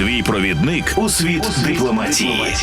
Твій провідник у світ дипломатії.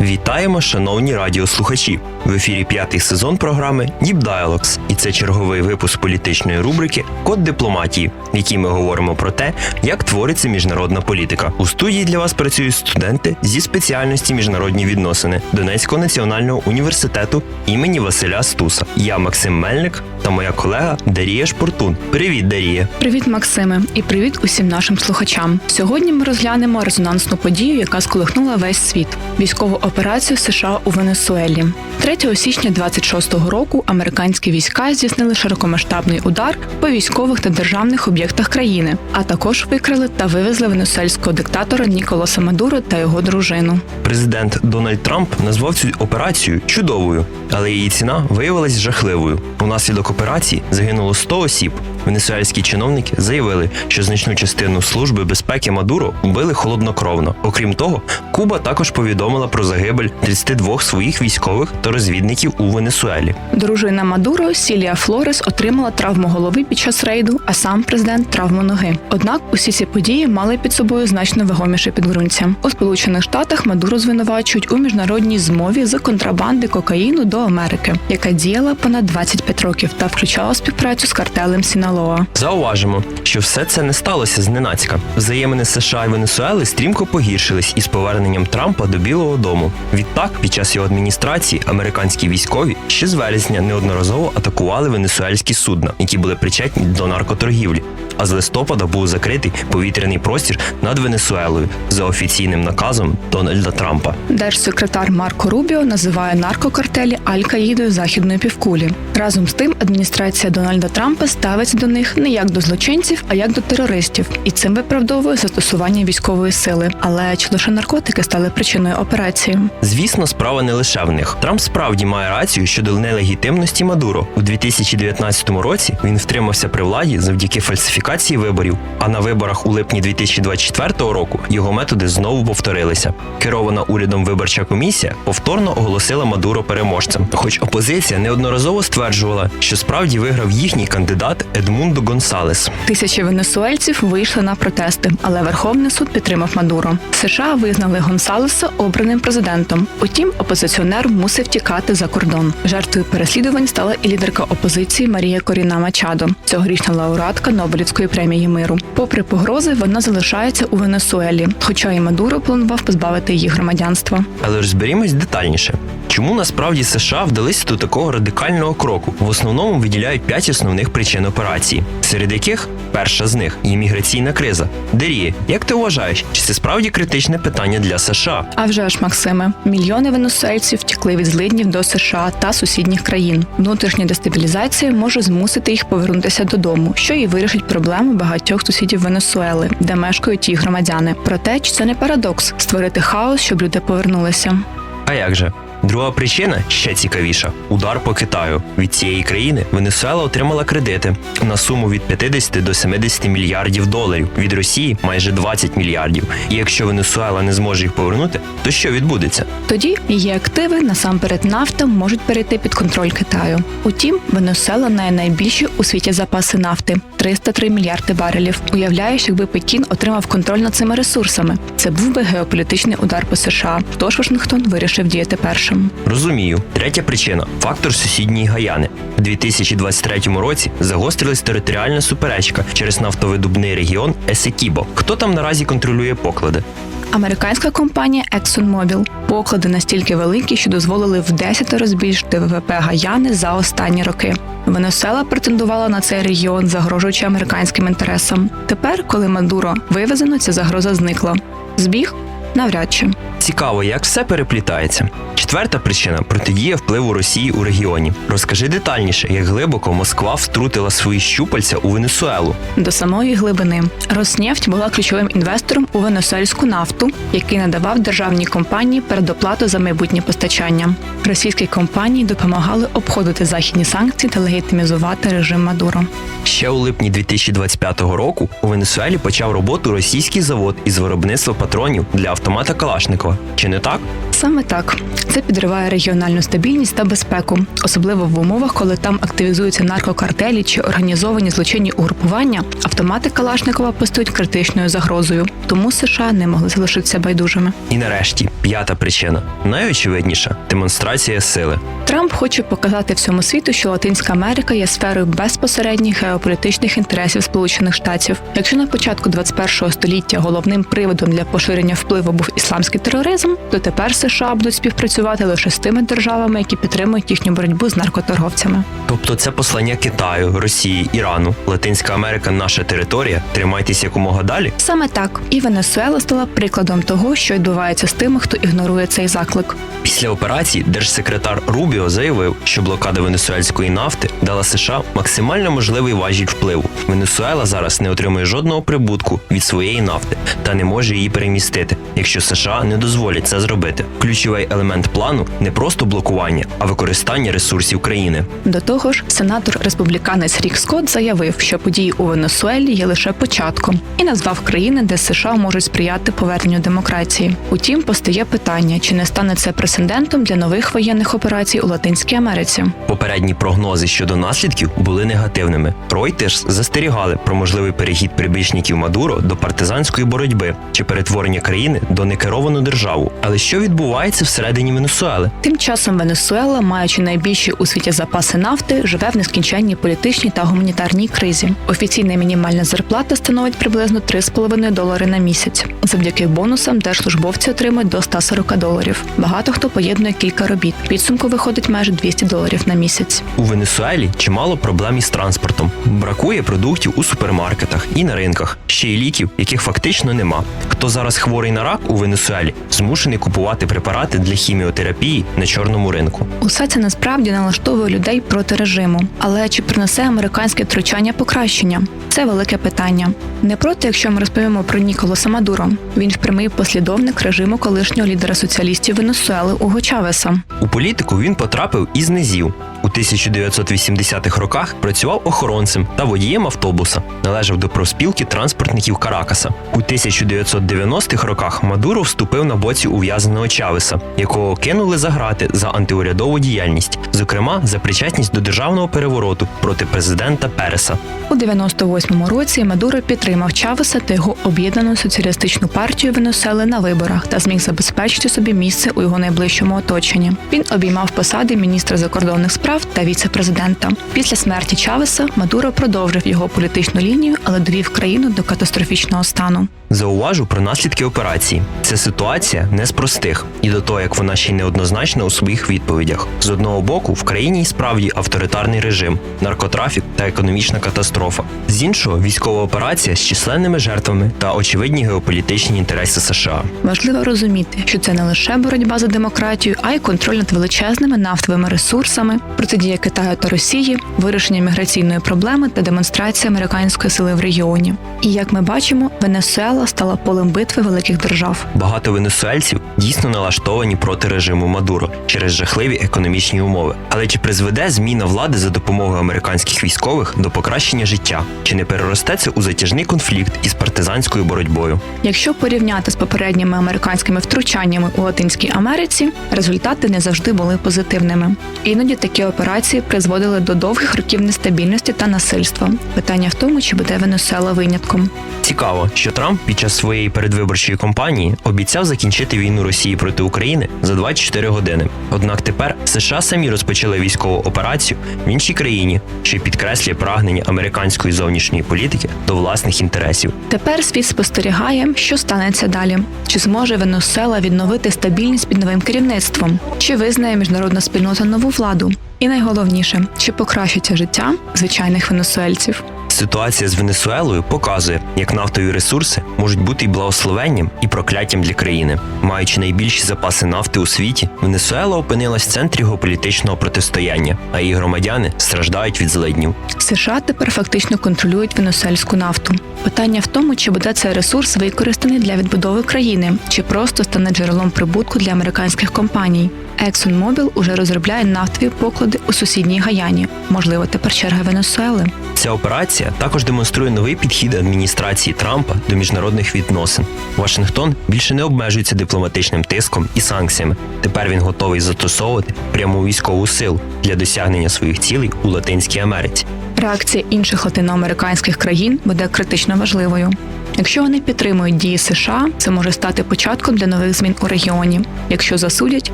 Вітаємо, шановні радіослухачі! В ефірі п'ятий сезон програми Deep Dialogues. І це черговий випуск політичної рубрики Код дипломатії, в якій ми говоримо про те, як твориться міжнародна політика. У студії для вас працюють студенти зі спеціальності міжнародні відносини Донецького національного університету імені Василя Стуса. Я Максим Мельник та моя колега Дарія Шпортун. Привіт, Дарія! Привіт, Максиме, і привіт усім нашим слухачам. Сьогодні ми розглянемо резонансну подію, яка сколихнула весь світ військову операцію США у Венесуелі. 3 січня 26-го року американські війська здійснили широкомасштабний удар по військових та державних об'єктах країни, а також викрили та вивезли венесуельського диктатора Ніколаса Мадуро та його дружину. Президент Дональд Трамп назвав цю операцію чудовою, але її ціна виявилась жахливою. Унаслідок операції загинуло 100 осіб. Венесуельські чиновники заявили, що значну частину служби безпеки Мадуро вбили холоднокровно. Окрім того, Куба також повідомила про загибель 32 своїх військових та розвідників у Венесуелі. Дружина Мадуро Сілія Флорес отримала травму голови під час рейду, а сам президент травму ноги. Однак усі ці події мали під собою значно вагоміше підґрунтя. У Сполучених Штатах Мадуро звинувачують у міжнародній змові з контрабанди кокаїну до Америки, яка діяла понад 25 років та включала співпрацю з картелем Сіналоа. Зауважимо, що все це не сталося зненацька. Взаємини США і Венесуели стрімко погіршились із поверненням Трампа до Білого Дому. Відтак, під час його адміністрації, американські військові ще з вересня неодноразово атакували венесуельські судна, які були причетні до наркоторгівлі. А з листопада був закритий повітряний простір над Венесуелою за офіційним наказом Дональда Трампа. Держсекретар Марко Рубіо називає наркокартелі Аль-Каїдою західної півкулі. Разом з тим, адміністрація Дональда Трампа ставиться до них не як до злочинців, а як до терористів, і цим виправдовує застосування військової сили. Але чи лише наркотики стали причиною операції? Звісно, справа не лише в них. Трамп справді має рацію щодо нелегітимності Мадуро. У 2019 році він втримався при владі завдяки фальсифікації виборів. А на виборах у липні 2024 року його методи знову повторилися. Керована урядом виборча комісія повторно оголосила Мадуро переможцем. Хоч опозиція неодноразово стверджувала, що справді виграв їхній кандидат Едмундо Гонсалес. Тисячі венесуельців вийшли на протести, але Верховний суд підтримав Мадуро. США визнали Гонсалеса обраним президентом. Утім, опозиціонер мусив тікати за кордон. Жертвою переслідувань стала і лідерка опозиції Марія Коріна Мачадо, цьогорічна лауреатка Нобелівської премії миру. Попри погрози, вона залишається у Венесуелі, хоча і Мадуро планував позбавити її громадянства. Але розберімось детальніше. Чому насправді США вдалися до такого радикального кроку? В основному виділяють п'ять основних причин операції, серед яких перша з них є міграційна криза. Деріє, як ти вважаєш, чи це справді критичне питання для США? А вже ж, Максиме, мільйони венесуельців втекли від злиднів до США та сусідніх країн. Внутрішня дестабілізація може змусити їх повернутися додому, що і вирішить проблему багатьох сусідів Венесуели, де мешкають їх громадяни. Проте чи це не парадокс створити хаос, щоб люди повернулися? А як же? Друга причина ще цікавіша: удар по Китаю. Від цієї країни Венесуела отримала кредити на суму від 50 до 70 мільярдів доларів. Від Росії майже 20 мільярдів. І якщо Венесуела не зможе їх повернути, то що відбудеться? Тоді її активи, насамперед нафта, можуть перейти під контроль Китаю. Утім, Венесуела має найбільші у світі запаси нафти 303 мільярди барелів. Уявляєш, якби Пекін отримав контроль над цими ресурсами. Це був би геополітичний удар по США. Тож Вашингтон вирішив діяти першим. Розумію. Третя причина фактор сусідньої Гаяни. У 2023 році загострилась територіальна суперечка через нафтовидобний регіон Есекібо. Хто там наразі контролює поклади? Американська компанія ExxonMobil. Поклади настільки великі, що дозволили в 10 збільшити ВВП Гаяни за останні роки. Венесуела претендувала на цей регіон, загрожуючи американським інтересам. Тепер, коли Мадуро вивезено, ця загроза зникла. Збіг Навряд чи. Цікаво, як все переплітається. Четверта причина протидія впливу Росії у регіоні. Розкажи детальніше, як глибоко Москва втрутила свої щупальця у Венесуелу. До самої глибини Роснефть була ключовим інвестором у венесуельську нафту, який надавав державній компанії передоплату за майбутнє постачання. Російські компанії допомагали обходити західні санкції та легітимізувати режим Мадуро. Ще у липні 2025 року у Венесуелі почав роботу російський завод із виробництва патронів для автомата Калашникова. Чи не так? Саме так це підриває регіональну стабільність та безпеку, особливо в умовах, коли там активізуються наркокартелі чи організовані злочинні угрупування. Автомати Калашникова постають критичною загрозою, тому США не могли залишитися байдужими. І нарешті п'ята причина найочевидніша демонстрація сили. Трамп хоче показати всьому світу, що Латинська Америка є сферою безпосередніх геополітичних інтересів Сполучених Штатів. Якщо на початку 21-го століття головним приводом для поширення впливу був ісламський тероризм, то тепер США будуть співпрацювати лише з тими державами, які підтримують їхню боротьбу з наркоторговцями. Тобто це послання Китаю, Росії, Ірану, Латинська Америка наша територія. Тримайтесь якомога далі. Саме так і Венесуела стала прикладом того, що відбувається з тими, хто ігнорує цей заклик. Після операції держсекретар Рубіо заявив, що блокада венесуельської нафти дала США максимально можливий важіль впливу. Венесуела зараз не отримує жодного прибутку від своєї нафти та не може її перемістити, якщо США не дозволять це зробити. Ключовий елемент плану не просто блокування, а використання ресурсів країни. До того ж, сенатор республіканець Рік Скотт заявив, що події у Венесуелі є лише початком, і назвав країни, де США можуть сприяти поверненню демократії. Утім, постає питання, чи не стане це прецедентом для нових воєнних операцій у Латинській Америці. Попередні прогнози щодо наслідків були негативними. Reuters застерігали про можливий перехід прибічників Мадуро до партизанської боротьби чи перетворення країни до некеровану державу. Але що відбувається всередині Венесуели? Тим часом Венесуела, маючи найбільші у світі запаси нафти, живе в нескінченній політичній та гуманітарній кризі. Офіційна мінімальна зарплата становить приблизно 3,5 долари на місяць. Завдяки бонусам держслужбовці отримують до 140 доларів. Багато хто поєднує кілька робіт. Підсумку виходить майже 200 доларів на місяць. У Венесуелі чимало проблем із транспортом. Бракує продуктів у супермаркетах і на ринках, ще й ліків, яких фактично нема. Хто зараз хворий на рак у Венесуелі, змушений купувати препарати для хіміотерапії на чорному ринку. Усе це насправді налаштовує людей проти режиму. Але чи принесе американське втручання покращення? Це велике питання. Не проти, якщо ми розповімо про Ніколаса Мадуро. Він ж прямий послідовник режиму колишнього лідера соціалістів Венесуели Уго Чавеса. У політику він потрапив із низів. У 1980-х роках працював охоронцем та водієм автобуса, належав до профспілки транспортників Каракаса. У 1990-х роках Мадуро вступив на боці ув'язненого Чавеса, якого кинули за грати за антиурядову діяльність, зокрема за причетність до державного перевороту проти президента Переса. У 98-му році Мадуро підтримав Чавеса та його об'єднану соціалістичну партію Венесуели на виборах та зміг забезпечити собі місце у його найближчому оточенні. Він обіймав посади міністра закордонних справ та віце-президента. Після смерті Чавеса Мадуро продовжив його політичну лінію, але довів країну до катастрофічного стану. Зауважу про наслідки операції. Ця ситуація не з простих, і до того як вона ще й неоднозначна у своїх відповідях. З одного боку, в країні справді авторитарний режим, наркотрафік та економічна катастрофа. З іншого, військова операція з численними жертвами та очевидні геополітичні інтереси США. Важливо розуміти, що це не лише боротьба за демократію, а й контроль над величезними нафтовими ресурсами, протидія Китаю та Росії, вирішення міграційної проблеми та демонстрація американської сили в регіоні. І як ми бачимо, Венесуела стала полем битви великих держав. Багато венесуельців дійсно налаштовані проти режиму Мадуро через жахливі економічні умови. Але чи призведе зміна влади за допомогою американських військових до покращення життя? Чи не переросте це у затяжний конфлікт із партизанською боротьбою? Якщо порівняти з попередніми американськими втручаннями у Латинській Америці, результати не завжди були позитивними. Іноді такі операції призводили до довгих років нестабільності та насильства. Питання в тому, чи буде Венесуела винятком. Цікаво, що Трамп під час своєї передвиборчої кампанії обіцяв закінчити війну Росії проти України за 24 години. Однак тепер США самі розпочали військову операцію в іншій країні, що підкреслює прагнення американської зовнішньої політики до власних інтересів. Тепер світ спостерігає, що станеться далі. Чи зможе Венесуела відновити стабільність під новим керівництвом? Чи визнає міжнародна спільнота нову владу? І найголовніше, чи покращиться життя звичайних венесуельців? Ситуація з Венесуелою показує, як нафтові ресурси можуть бути і благословенням, і прокляттям для країни. Маючи найбільші запаси нафти у світі, Венесуела опинилась в центрі геополітичного протистояння, а її громадяни страждають від злиднів. США тепер фактично контролюють венесуельську нафту. Питання в тому, чи буде цей ресурс використаний для відбудови країни, чи просто стане джерелом прибутку для американських компаній. ExxonMobil уже розробляє нафтові поклади у сусідній Гаяні. Можливо, тепер черга Венесуели. Ця операція також демонструє новий підхід адміністрації Трампа до міжнародних відносин. Вашингтон більше не обмежується дипломатичним тиском і санкціями. Тепер він готовий застосовувати пряму військову силу для досягнення своїх цілей у Латинській Америці. Реакція інших латиноамериканських країн буде критично важливою. Якщо вони підтримують дії США, це може стати початком для нових змін у регіоні. Якщо засудять,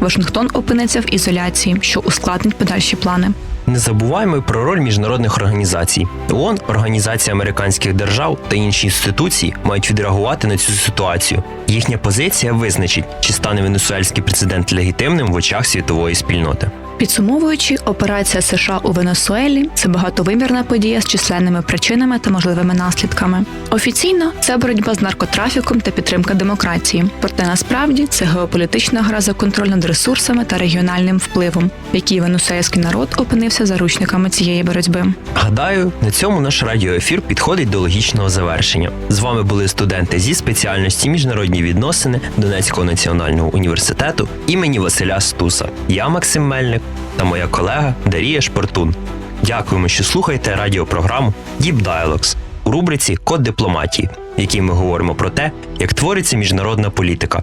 Вашингтон опиниться в ізоляції, що ускладнить подальші плани. Не забуваємо про роль міжнародних організацій. ООН, Організація американських держав та інші інституції мають відреагувати на цю ситуацію. Їхня позиція визначить, чи стане венесуельський президент легітимним в очах світової спільноти. Підсумовуючи, операція США у Венесуелі це багатовимірна подія з численними причинами та можливими наслідками. Офіційно це боротьба з наркотрафіком та підтримка демократії. Проте насправді це геополітична гра за контроль над ресурсами та регіональним впливом, в якій венесуельський народ опинився заручниками цієї боротьби. Гадаю, на цьому наш радіоефір підходить до логічного завершення. З вами були студенти зі спеціальності міжнародні відносини Донецького національного університету імені Василя Стуса. Я Максим Мельник та моя колега Дарія Шпортун. Дякуємо, що слухаєте радіопрограму Deep Dialogues у рубриці Код дипломатії, в якій ми говоримо про те, як твориться міжнародна політика.